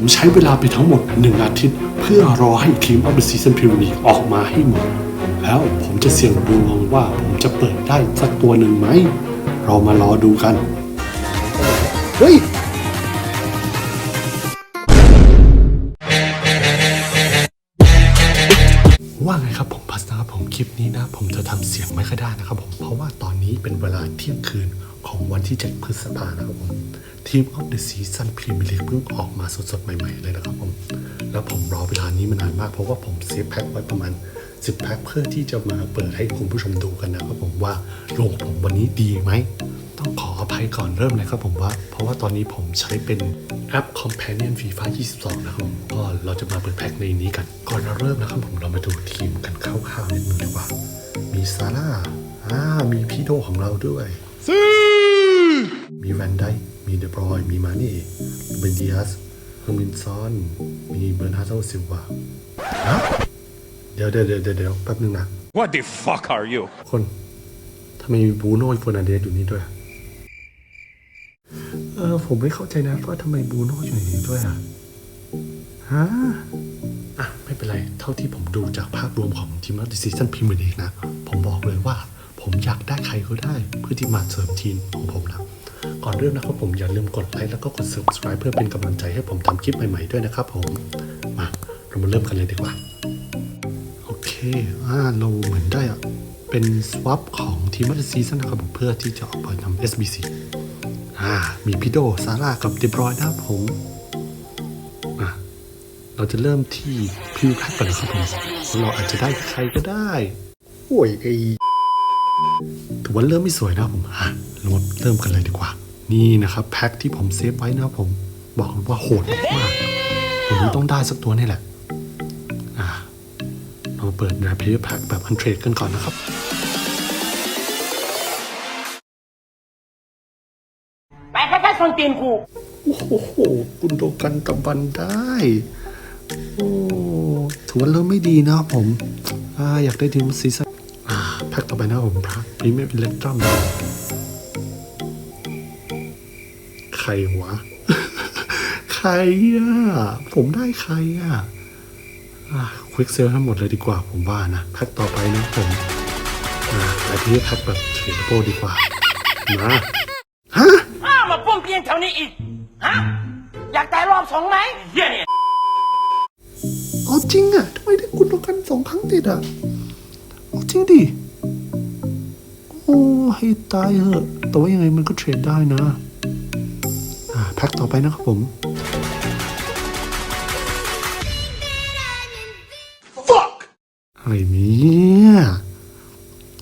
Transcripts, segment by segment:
ผมใช้เวลาไปทั้งหมดหนึ่งอาทิตย์ เพื่อรอให้ทีมออฟเดอะซีซันพรีเมียร์ลีกออกมาให้หมด แล้วผมจะเสี่ยงดวงว่าผมจะเปิดได้สักตัวหนึ่งไหม เรามารอดูกัน เฮ้ย ว่าไงครับผมพัสนะครับผมคลิปนี้นะ ผมจะทำเสียงไม่ค่อยได้นะครับผมเพราะว่าตอนนี้เป็นเวลาเที่ยงคืนของวันที่ 7 พฤษภานะครับผมทีมออฟเดอะซีซันพรีเมียร์ลีกเพิ่งออกมาสดๆ ใหม่ๆ เลยนะครับผม แล้วผมรอเวลานี้มานานมาก เพราะว่าผมเซฟแพ็คไว้ประมาณ 10แพ็คเพื่อที่จะมาเปิดให้คุณผู้ชมดูกันนะครับผมว่าลงผมวันนี้ดีไหม ต้องขออภัยก่อนเริ่มเลยครับผมว่า เพราะว่าตอนนี้ผมใช้เป็นแอป Companion FIFA 22 นะครับผมก็เราจะมาเปิดแพ็คในนี้กัน ก่อนเราเริ่มนะครับผมเรามาดูทีมกันคร่าวๆนิดนึงดีกว่า มีซาร่าอ่ามีพี่โดของเราด้วยมีแวนไดค์มีเดบรอยมีมานี่เบนเดียสเฮอร์มินซอน มีเบอร์นาร์โดซิลวาฮะ เดี๋ยวเดี๋ยวเดี๋ยวเดี๋ยวแป๊บนึงนะ What the fuck are you? คนทำไมมีบรูโน่เฟอร์นันเดสอยู่นี่ด้วย เออผมไม่เข้าใจนะว่าทำไมบรูโน่อยู่ในนี้ด้วยอะฮะอะไม่เป็นไร เท่าที่ผมดูจากภาพรวมของทีมอัลติซีซันพรีเมียร์ลีกนะ ผมบอกเลยว่า ผมอยากได้ใครก็ได้ เพื่อที่มาเสริมทีมของผมนะก่อนเริ่มนะครับผมอย่าลืมกดไลค์แล้วก็กด subscribe เพื่อเป็นกำลังใจให้ผมทำคลิปใหม่ๆด้วยนะครับผม มาเรามาเริ่มกันเลยดีกว่า เคอ่าเราเหมือนได้อะเป็น swap ของทีมมัตซีซันนะครับผมเพื่อที่จะออกไปทำ SBC อ่า มีพี่โดซาร่ากับเดบรอยนะครับผมอะเราจะเริ่มที่พิวแพ็กก่อนนะครับผมเราอาจจะได้ใครก็ได้ โอ้ยไอถือว่าเริ่มไม่สวยนะผมอะเรามาเริ่มกันเลยดีกว่า นี่นะครับ แพ็คที่ผมเซฟไว้นะครับผม บอกเลยว่าโหดมากผมต้องได้สักตัวนี่แหละ อ่า มาเปิดนะเพย์แพ็คแบบอันเทรดกันก่อนนะครับไปแค่แค่ส้นตีนกูโอ้โหคุณโดกันตะบันได้โอ้ถือว่าเริ่มไม่ดีนะครับผมอ่าอยากได้ทีมซีซั่นอ่าแพ็คต่อไปนะครับผมพระพรีเมียร์อิเล็กตรัมใครวะ ใครอะ ผมได้ใครอะอ่า ควิกเซลให้หมดเลยดีกว่าผมว่านะแพ็คต่อไปนะผมอ่าแต่ที่แพ็คแบบเทรดโปดีกว่ามาฮะอ้าวมาป้วนเปี้ยนแถวนี้อีกฮะอยากตายรอบสองไหมเฮียเนี่ยเอาจริงอะทำไมได้คุณโดกันสองครั้งติดอะเอาจริงดิโอ้ให้ตายเหอะแต่ว่ายังไงมันก็เทรดได้นะอ่าแพ็คต่อไปนะครับผม อะไรเนี่ย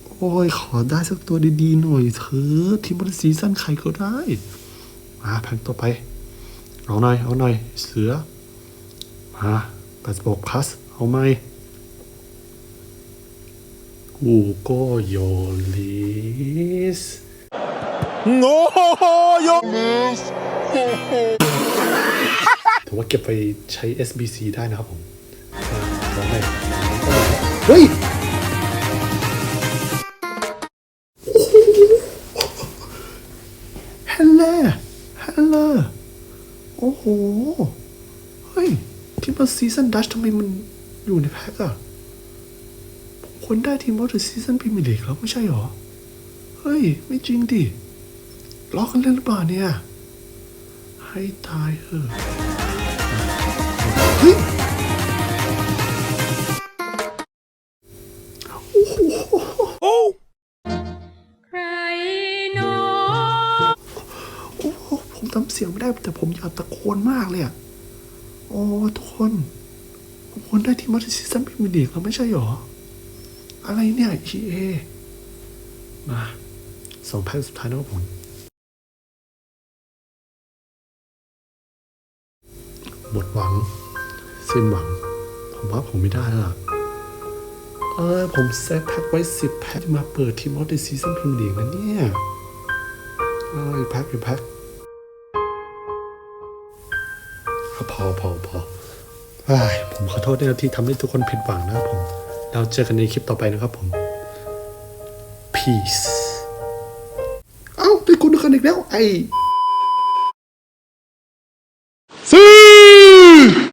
โอ้ย ขอได้สักตัวดีๆหน่อยเถอะทีมบอลซีซั่นใครก็ได้ มาแพ็คต่อไป เอาหน่อย เอาหน่อย เสือ มาแปดบกพลัส เอาไหมกูก็โยลิส No, yo. ถือว่าเก็บไปใช้ SBC ได้นะครับผมลองให้ เฮ้ยฮัลโหลฮัลโหลโอ้โห เฮ้ย ทีมบอลซีซันดัชทำไมมันอยู่ในแพ็คอะคนได้ทีมบอลซีซันพรีเมียร์ลีกแล้วไม่ใช่หรอ เฮ้ย ไม่จริงดิล้อกันเล่นหรือเปล่าเนี่ย ให้ตายเถอะเฮ้ย ได้แต่ผมอยากตะโกนมากเลยอะโอ้ทุกคนผมคนได้ทีมมัลติซีซั่นพรีเมียร์ลีกแล้วไม่ใช่หรอ อะไรเนี่ย EA มาสองแพ็คสุดท้ายนะครับผมหมดหวัง สิ้นหวัง ผมว่าผมไม่ได้แล้วล่ะเออผมเซตแพ็คไว้สิบแพ็คมาเปิดทีมมัลติซีซั่นพรีเมียร์ลีกนะเนี่ย เอออีกแพ็คอีกแพ็ค พอพอพอผมขอโทษด้นะที่ทำให้ทุกคนผิดหวังนะครับผม เราเจอกันในคลิปต่อไปนะครับผม peace เอ้าได้คุณกันอีกแล้วไอ